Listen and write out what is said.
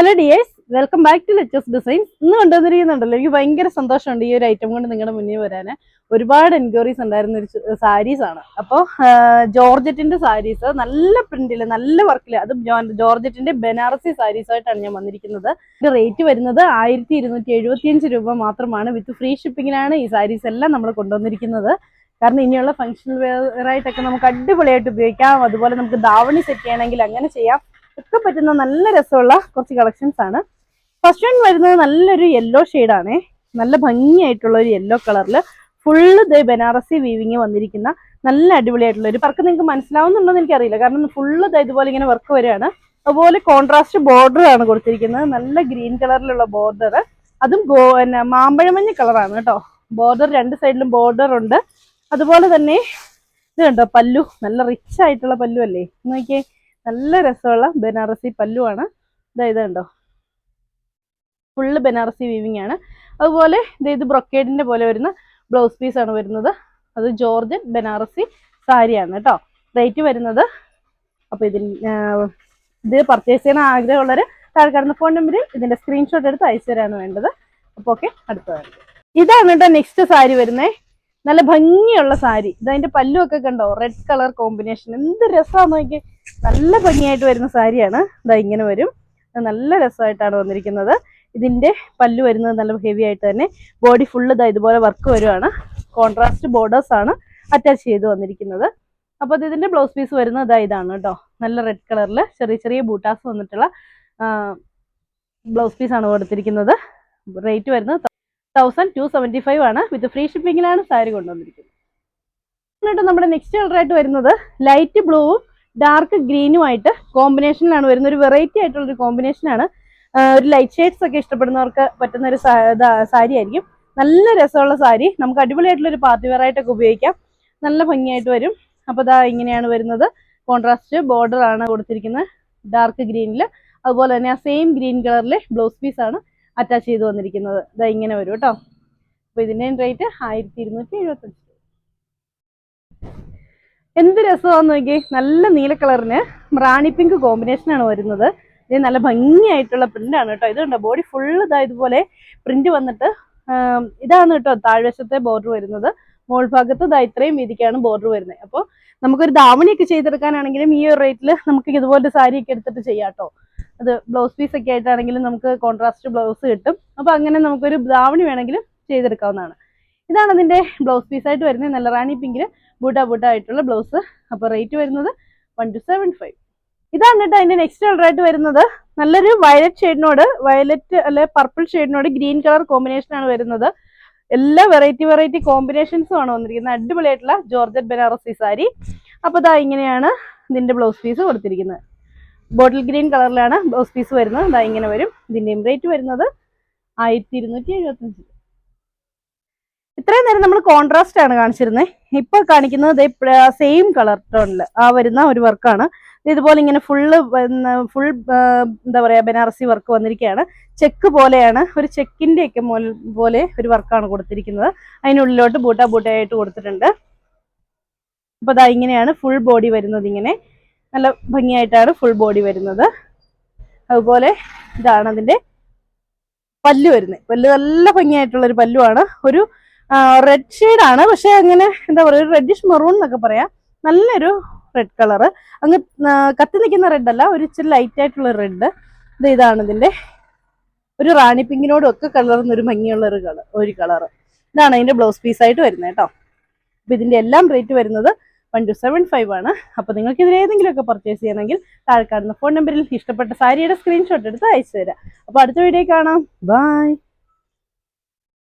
Hello dears welcome back to leches designs ഇന്ന് കൊണ്ടുവന്നിരിക്കുന്നുണ്ടല്ലോ. എനിക്ക് ഭയങ്കര സന്തോഷമുണ്ട് ഈ ഒരു ഐറ്റം കൊണ്ട് നിങ്ങളുടെ മുന്നിൽ വരാൻ ഒരുപാട് എൻക്വയറീസ് ഉണ്ടായിരുന്ന ഒരു ആണ്. അപ്പോൾ ജോർജറ്റിന്റെ സാരീസ് നല്ല പ്രിന്റിൽ നല്ല വർക്കിൽ അത് ജോർജറ്റിന്റെ ബനാറസി സാരീസ് ആയിട്ടാണ് ഞാൻ വന്നിരിക്കുന്നത്. റേറ്റ് വരുന്നത് ആയിരത്തി ഇരുന്നൂറ്റി എഴുപത്തിയഞ്ച് രൂപ മാത്രമാണ്. വിത്ത് ഫ്രീ ഷിപ്പിങ്ങിനാണ് ഈ സാരീസ് എല്ലാം നമ്മൾ കൊണ്ടുവന്നിരിക്കുന്നത്. കാരണം ഇനിയുള്ള ഫംഗ്ഷണൽ വെയർ ആയിട്ടൊക്കെ നമുക്ക് അടിപൊളിയായിട്ട് ഉപയോഗിക്കാം. അതുപോലെ നമുക്ക് ദാവണി സെറ്റ് ചെയ്യണമെങ്കിൽ അങ്ങനെ ചെയ്യാം. ഒക്കെ പറ്റുന്ന നല്ല രസമുള്ള കുറച്ച് കളക്ഷൻസ് ആണ്. ഫസ്റ്റ് വൺ വരുന്നത് നല്ലൊരു യെല്ലോ ആണ്. നല്ല ഭംഗിയായിട്ടുള്ള ഒരു യെല്ലോ കളറിൽ ഫുള്ള് ദേ ബനാറസി വീവിങ് വന്നിരിക്കുന്ന നല്ല അടിപൊളിയായിട്ടുള്ള ഒരു വർക്ക് നിങ്ങൾക്ക് മനസ്സിലാവുന്നുണ്ടോ എന്ന് എനിക്കറിയില്ല. കാരണം ഫുള്ള് ഇതുപോലെ ഇങ്ങനെ വർക്ക് വരികയാണ്. അതുപോലെ കോൺട്രാസ്റ്റ് ബോർഡർ ആണ് കൊടുത്തിരിക്കുന്നത്. നല്ല ഗ്രീൻ കളറിലുള്ള ബോർഡർ അതും ഗോ പിന്നെ മാമ്പഴമഞ്ഞ കളറാണ് കേട്ടോ. ബോർഡർ രണ്ട് സൈഡിലും ബോർഡർ ഉണ്ട്. അതുപോലെ തന്നെ ഇത് കണ്ടോ? പല്ലു. നല്ല റിച്ച് ആയിട്ടുള്ള പല്ലു അല്ലേ? നോക്കിയേ. നല്ല രസമുള്ള ബനാറസി പല്ലുവാണ്. ഇതാ ഇത് കണ്ടോ? ഫുള്ള് ബനാറസി വീവിങ് ആണ്. അതുപോലെ ഇത് ബ്രൊക്കേഡിന്റെ പോലെ വരുന്ന ബ്ലൗസ് പീസ് ആണ് വരുന്നത്. അത് ജോർജൻ ബനാറസി സാരിയാണ് കേട്ടോ. റേറ്റ് വരുന്നത്. അപ്പോൾ ഇതിൽ ഇത് പർച്ചേസ് ചെയ്യാൻ ആഗ്രഹമുള്ളവർ താഴെ കാണുന്ന ഫോൺ നമ്പറിൽ ഇതിന്റെ സ്ക്രീൻഷോട്ട് എടുത്ത് അയച്ചു തരാണ് വേണ്ടത്. അപ്പോൾ ഓക്കെ അടുത്തതാണ് ഇതാണ് കേട്ടോ നെക്സ്റ്റ് സാരി വരുന്നത് നല്ല ഭംഗിയുള്ള സാരി. ഇതതിന്റെ പല്ലുമൊക്കെ കണ്ടോ? റെഡ് കളർ കോമ്പിനേഷൻ എന്ത് രസമാണെന്ന് നോക്കി നല്ല ഭംഗിയായിട്ട് വരുന്ന സാരിയാണ്. ഇതാ ഇങ്ങനെ വരും. നല്ല രസമായിട്ടാണ് വന്നിരിക്കുന്നത്. ഇതിന്റെ പല്ല് വരുന്നത് നല്ല ഹെവി ആയിട്ട് തന്നെ. ബോഡി ഫുള്ള് ഇതാ ഇതുപോലെ വർക്ക് വരുവാണ്. കോൺട്രാസ്റ്റ് ബോർഡേഴ്സ് ആണ് അറ്റാച്ച് ചെയ്ത് വന്നിരിക്കുന്നത്. അപ്പോൾ അത് ഇതിന്റെ ബ്ലൗസ് പീസ് വരുന്നത് ഇതാ ഇതാണ് കേട്ടോ നല്ല റെഡ് കളറിൽ ചെറിയ ചെറിയ ബൂട്ടാസ് വന്നിട്ടുള്ള ബ്ലൗസ് പീസ് ആണ് കൊടുത്തിരിക്കുന്നത്. റേറ്റ് വരുന്നത് തൗസൻഡ് ടു സെവന്റി ഫൈവ് ആണ്. വിത്ത് ഫ്രീ ഷിപ്പിങ്ങിലാണ് സാരി കൊണ്ടുവന്നിരിക്കുന്നത്. നമ്മുടെ നെക്സ്റ്റ് കളറായിട്ട് വരുന്നത് ലൈറ്റ് ബ്ലൂവും ഡാർക്ക് ഗ്രീനുമായിട്ട് കോമ്പിനേഷനിലാണ് വരുന്ന ഒരു വെറൈറ്റി ആയിട്ടുള്ള ഒരു കോമ്പിനേഷനാണ് ഒരു ലൈറ്റ് ഷെയ്ഡ്സ് ഒക്കെ ഇഷ്ടപ്പെടുന്നവർക്ക് പറ്റുന്ന ഒരു സാരി ആയിരിക്കും. നല്ല രസമുള്ള സാരി. നമുക്ക് അടിപൊളിയായിട്ടുള്ള ഒരു പാർട്ടി വെയർ ഉപയോഗിക്കാം. നല്ല ഭംഗിയായിട്ട് വരും. അപ്പോൾ ഇതാ ഇങ്ങനെയാണ് വരുന്നത്. കോൺട്രാസ്റ്റ് ബോർഡർ ആണ് കൊടുത്തിരിക്കുന്നത്. ഡാർക്ക് ഗ്രീനിൽ അതുപോലെ തന്നെ ആ സെയിം ഗ്രീൻ കളറിലെ ബ്ലൗസ് പീസ് ആണ് അറ്റാച്ച് ചെയ്ത് വന്നിരിക്കുന്നത്. ഇതാ ഇങ്ങനെ വരും കേട്ടോ. അപ്പോൾ ഇതിന്റെയും റേറ്റ് ആയിരത്തി ഇരുന്നൂറ്റി എഴുപത്തഞ്ച് എന്ത് രസമാന്ന് നോക്കി നല്ല നീല കളറിന് റാണി പിങ്ക് കോമ്പിനേഷൻ ആണ് വരുന്നത്. ഇത് നല്ല ഭംഗിയായിട്ടുള്ള പ്രിന്റ് ആണ് കേട്ടോ. ഇത് കണ്ടോ? ബോഡി ഫുള്ള് ഇതാ ഇതുപോലെ പ്രിന്റ് വന്നിട്ട് ഇതാണ് കേട്ടോ താഴ്വശത്തെ ബോർഡർ വരുന്നത്. മോൾ ഭാഗത്ത് ഇതാ ഇത്രയും വീതിക്കാണ് ബോർഡർ വരുന്നത്. അപ്പോൾ നമുക്കൊരു ദാവണിയൊക്കെ ചെയ്തെടുക്കാനാണെങ്കിലും ഈ ഒരു റേറ്റിൽ നമുക്ക് ഇതുപോലത്തെ സാരി ഒക്കെ എടുത്തിട്ട് ചെയ്യാം അത് ബ്ലൗസ് പീസ് ഒക്കെ ആയിട്ടാണെങ്കിലും നമുക്ക് കോൺട്രാസ്റ്റ് ബ്ലൗസ് കിട്ടും. അപ്പോൾ അങ്ങനെ നമുക്കൊരു ദാവണി വേണമെങ്കിലും ചെയ്തെടുക്കാവുന്നതാണ്. ഇതാണ് അതിന്റെ ബ്ലൗസ് പീസ് ആയിട്ട് വരുന്നത്. നല്ല റാണി പിങ്കിൽ ബൂട്ട ബൂട്ട ആയിട്ടുള്ള ബ്ലൗസ് അപ്പോൾ റേറ്റ് വരുന്നത് വൺ ടു സെവൻ ഫൈവ് ഇതാണ് കേട്ടോ അതിന്റെ നെക്സ്റ്റ് കളർ ആയിട്ട് വരുന്നത്. നല്ലൊരു വയലറ്റ് ഷെയ്ഡിനോട് വയലറ്റ് അല്ലെ പർപ്പിൾ ഷെയ്ഡിനോട് ഗ്രീൻ കളർ കോമ്പിനേഷൻ ആണ് വരുന്നത്. എല്ലാ വെറൈറ്റി വെറൈറ്റി കോമ്പിനേഷൻസും ആണ് വന്നിരിക്കുന്നത്. അടിപൊളിയായിട്ടുള്ള ജോർജറ്റ് ബനാറസി സാരി. അപ്പോൾ ഇതാ ഇങ്ങനെയാണ് ഇതിന്റെ ബ്ലൗസ് പീസ് കൊടുത്തിരിക്കുന്നത്. ബോട്ടിൽ ഗ്രീൻ കളറിലാണ് ബ്ലൗസ് പീസ് വരുന്നത്. ഇതാ ഇങ്ങനെ വരും. ഇതിന്റെയും റേറ്റ് വരുന്നത് ആയിരത്തി ഇരുന്നൂറ്റി എഴുപത്തഞ്ച്. ഇത്രയും നേരം നമ്മൾ കോൺട്രാസ്റ്റ് ആണ് കാണിച്ചിരുന്നത് ഇപ്പൊ കാണിക്കുന്നത് സെയിം കളർ ടോണിൽ ആ വരുന്ന ഒരു വർക്കാണ് ഇതുപോലെ ഇങ്ങനെ ഫുള്ള് ഫുൾ എന്താ പറയാ ബനാറസി വർക്ക് വന്നിരിക്കുകയാണ് ചെക്ക് പോലെയാണ് ഒരു ചെക്കിന്റെ ഒക്കെ പോലെ ഒരു വർക്കാണ് കൊടുത്തിരിക്കുന്നത്. അതിനുള്ളിലോട്ട് ബൂട്ട ബൂട്ടയായിട്ട് കൊടുത്തിട്ടുണ്ട്. അപ്പൊ അതാ ഇങ്ങനെയാണ് ഫുൾ ബോഡി വരുന്നത് ഇങ്ങനെ. നല്ല ഭംഗിയായിട്ടാണ് ഫുൾ ബോഡി വരുന്നത്. അതുപോലെ ഇതാണ് അതിന്റെ പല്ല് വരുന്നത്. പല്ല് നല്ല ഭംഗിയായിട്ടുള്ള ഒരു പല്ലുവാണ്. ഒരു റെഡ് ഷെയ്ഡ് ആണ്. പക്ഷെ അങ്ങനെ എന്താ പറയുക ഒരു റെഡിഷ് മെറൂൺ എന്നൊക്കെ പറയാം. നല്ലൊരു റെഡ് കളറ് അങ്ങ് കത്തി നിൽക്കുന്ന റെഡ് അല്ല ഒരു ഇച്ചിരി ലൈറ്റ് ആയിട്ടുള്ള റെഡ് ഇത് ഇതാണ് ഇതിന്റെ ഒരു റാണി പിങ്കിനോടും ഒക്കെ കളർന്ന് ഒരു ഭംഗിയുള്ള ഒരു കളർ ഒരു കളർ ഇതാണ് അതിന്റെ ബ്ലൗസ് പീസ് ആയിട്ട് വരുന്നത് കേട്ടോ. അപ്പൊ ഇതിന്റെ എല്ലാം റേറ്റ് വരുന്നത് വൺ ടു സെവൻ ഫൈവ് ആണ്. അപ്പോൾ നിങ്ങൾക്ക് ഒക്കെ പർച്ചേസ് ചെയ്യണമെങ്കിൽ താഴെ കാണുന്ന ഫോൺ നമ്പറിൽ ഇഷ്ടപ്പെട്ട സാരിയുടെ സ്ക്രീൻഷോട്ട് എടുത്ത് അയച്ചു തരാം അപ്പൊ അടുത്ത വീഡിയോ കാണാം. ബൈ